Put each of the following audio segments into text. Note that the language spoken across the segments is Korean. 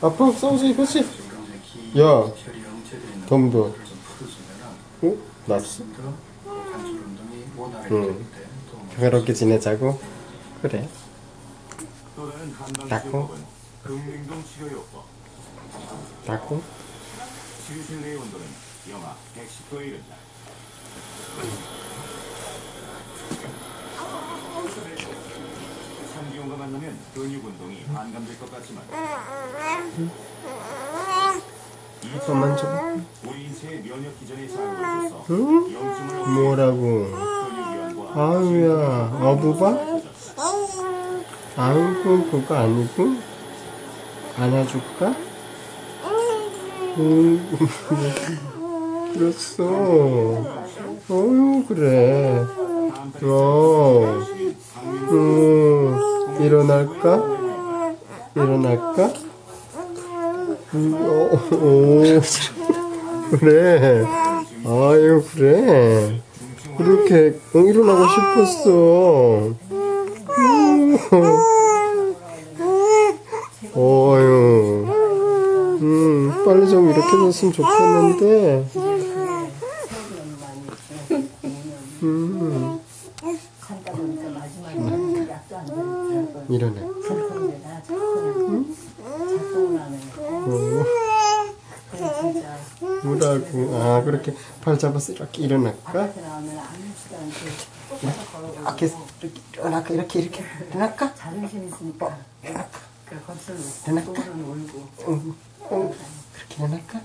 아빠 싸우지 그렇지 야 덤도 어? 났어? 응 그렇게 지내자고? 그래 닦고. 닦고 치료실 내의 온도는 영하 110도에 이른다. 찬기온과 만나면 근육 운동이 반감될 것 같지만. 손만 좀. 우리 인체의 면역 자극을 줘서 응? 염증을 뭐라고? 아유야 어부바? 아이고 그거 아니고? 안아줄까? 응. 그랬어 어유 그래. 어 음, 일어날까? 일어날까? 음, 어, 오, 그래. 아유, 그래. 그렇게 어, 일어나고 싶었어. 음, 어유. 음, 빨리 좀 이렇게 됐으면 좋겠는데. 음, 잠깐 보니까 마지막에 약도 안 되는 일어나. 작동이다 작동 작동을 하는 어, 그래 진짜 뭐라고. 아, 그렇게 팔 잡아서 이렇게 일어날까? 밖에 나오면 아무렇지도 않게 이렇게, 이렇게 일어날까? 이렇게, 이렇게 일어날까? 자존심 있으니까 그 겉을 일어날까? 울고 응, 응. 그렇게 일어날까?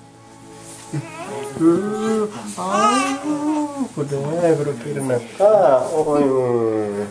음, 아유, 그래, 그렇게 일어날까? 어유